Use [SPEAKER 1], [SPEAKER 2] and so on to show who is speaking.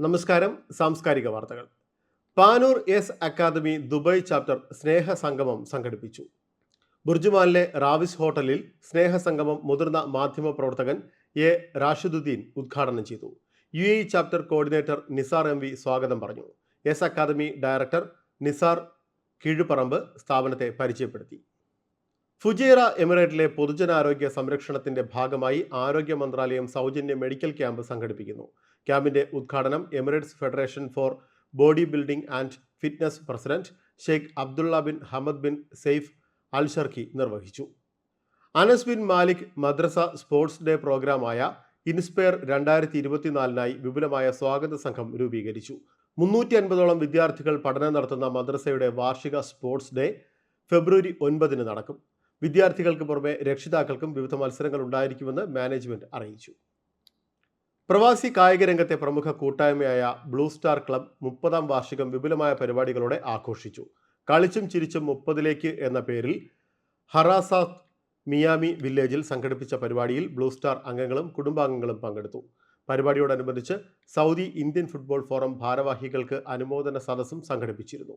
[SPEAKER 1] നമസ്കാരം. സാംസ്കാരിക വാർത്തകൾ. Panoor S academy Dubai chapter സ്നേഹ സംഗമം സംഘടിപ്പിച്ചു. ബുർജുമാനിലെ റാവിസ് ഹോട്ടലിൽ സ്നേഹ സംഗമം മുതിർന്ന മാധ്യമ പ്രവർത്തകൻ എ റാഷിദുദ്ദീൻ ഉദ്ഘാടനം ചെയ്തു. U A chapter coordinator Nisar M V സ്വാഗതം പറഞ്ഞു. S academy director Nisar Keezhuparamba സ്ഥാപനത്തെ പരിചയപ്പെടുത്തി. ഫുജേറ എമിറേറ്റിലെ പൊതുജനാരോഗ്യ സംരക്ഷണത്തിന്റെ ഭാഗമായി ആരോഗ്യ മന്ത്രാലയം സൗജന്യ മെഡിക്കൽ ക്യാമ്പ് സംഘടിപ്പിക്കുന്നു. ക്യാമ്പിന്റെ ഉദ്ഘാടനം Emirates federation for body building and fitness president Sheikh Abdullah bin Hamad bin Saif al Sharqi നിർവഹിച്ചു. അനസ് ബിൻ മാലിക് മദ്രസ സ്പോർട്സ് ഡേ പ്രോഗ്രാമായ ഇൻസ്പയർ രണ്ടായിരത്തി ഇരുപത്തിനാലിനായി വിപുലമായ സ്വാഗത സംഘം രൂപീകരിച്ചു. മുന്നൂറ്റി അൻപതോളം വിദ്യാർത്ഥികൾ പഠനം നടത്തുന്ന മദ്രസയുടെ വാർഷിക സ്പോർട്സ് ഡേ ഫെബ്രുവരി ഒൻപതിന് നടക്കും. വിദ്യാർത്ഥികൾക്ക് പുറമെ രക്ഷിതാക്കൾക്കും വിവിധ മത്സരങ്ങൾ ഉണ്ടായിരിക്കുമെന്ന് മാനേജ്മെന്റ് അറിയിച്ചു. പ്രവാസി കായിക രംഗത്തെ പ്രമുഖ കൂട്ടായ്മയായ ബ്ലൂ സ്റ്റാർ ക്ലബ് മുപ്പതാം വാർഷികം വിപുലമായ പരിപാടികളോടെ ആഘോഷിച്ചു. കളിച്ചും ചിരിച്ചും മുപ്പതിലേക്ക് എന്ന പേരിൽ ഹറാസ മിയാമി വില്ലേജിൽ സംഘടിപ്പിച്ച പരിപാടിയിൽ ബ്ലൂ സ്റ്റാർ അംഗങ്ങളും കുടുംബാംഗങ്ങളും പങ്കെടുത്തു. പരിപാടിയോടനുബന്ധിച്ച് സൗദി ഇന്ത്യൻ ഫുട്ബോൾ ഫോറം ഭാരവാഹികൾക്ക് അനുമോദന സദസ്സും സംഘടിപ്പിച്ചിരുന്നു.